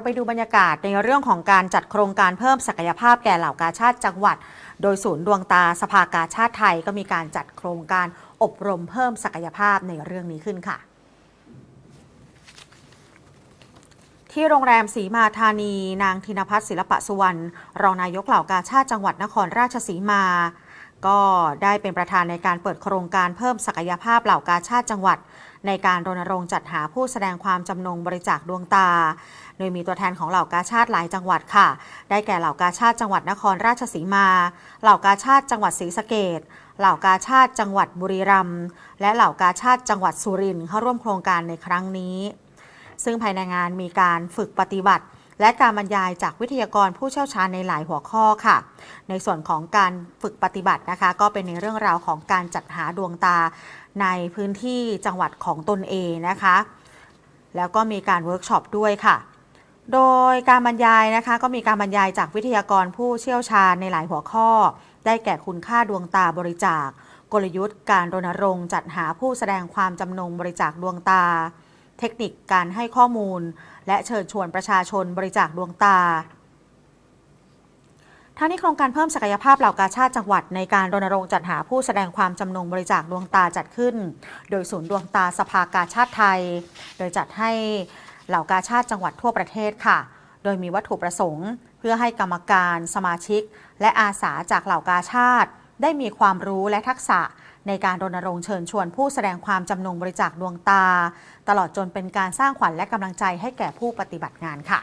เราไปดูบรรยากาศในเรื่องของการจัดโครงการเพิ่มศักยภาพแก่เหล่ากาชาติจังหวัด โดยศูนย์ดวงตาสภากาชาติไทยก็มีการจัดโครงการอบรมเพิ่มศักยภาพในเรื่องนี้ขึ้นค่ะ ที่โรงแรมศรีมาธานี นางธินพัฒน์ศิลปะสุวรรณรองนายกเหล่ากาชาติจังหวัดนครราชสีมา ก็ได้เป็นประธานในการเปิดโครงการเพิ่มศักยภาพเหล่ากาชาติจังหวัด ในการรณรงค์จัดหาผู้แสดงความจำนงบริจาคดวงตา โดยมีตัวแทนของเหล่ากาชาติหลายจังหวัดค่ะ ได้แก่เหล่ากาชาติจังหวัดนครราชสีมา เหล่ากาชาติจังหวัดศรีสะเกดเหล่ากาชาติจังหวัดบุรีรัมย์และเหล่ากาชาติจังหวัดสุรินทร์เข้าร่วมโครงการในครั้งนี้ ซึ่งภายในงานมีการฝึกปฏิบัติ และการบรรยายจากวิทยากรผู้เชี่ยวชาญในหลายหัวข้อค่ะ ในส่วนของการฝึกปฏิบัตินะคะ ก็เป็นในเรื่องราวของการจัดหาดวงตาในพื้นที่จังหวัดของตนเองนะคะ แล้วก็มีการเวิร์กช็อปด้วยค่ะโดยการบรรยายนะคะก็มีการบรรยายจากวิทยากรผู้เชี่ยวชาญในหลายหัวข้อ ได้แก่คุณค่าดวงตาบริจาค กลยุทธ์การรณรงค์จัดหาผู้แสดงความจำนงบริจาคดวงตา เทคนิคการให้ข้อมูล และเชิญชวนประชาชนบริจาคดวงตาทั้งนี้โครงการเพิ่มศักยภาพเหล่ากาชาติจังหวัดในการรณรงค์จัดหาผู้แสดงความจำนงบริจาคดวงตาจัดขึ้น โดยศูนย์ดวงตาสภากาชาติไทย โดยจัดให้เหล่ากาชาติจังหวัดทั่วประเทศค่ะ โดยมีวัตถุประสงค์ เพื่อให้กรรมการ สมาชิก และอาสาจากเหล่ากาชาติ ได้มีความรู้และทักษะในการรณรงค์เชิญชวนผู้แสดงความจำนงบริจาคดวงตา ตลอดจนเป็นการสร้างขวัญและกำลังใจให้แก่ผู้ปฏิบัติงานค่ะ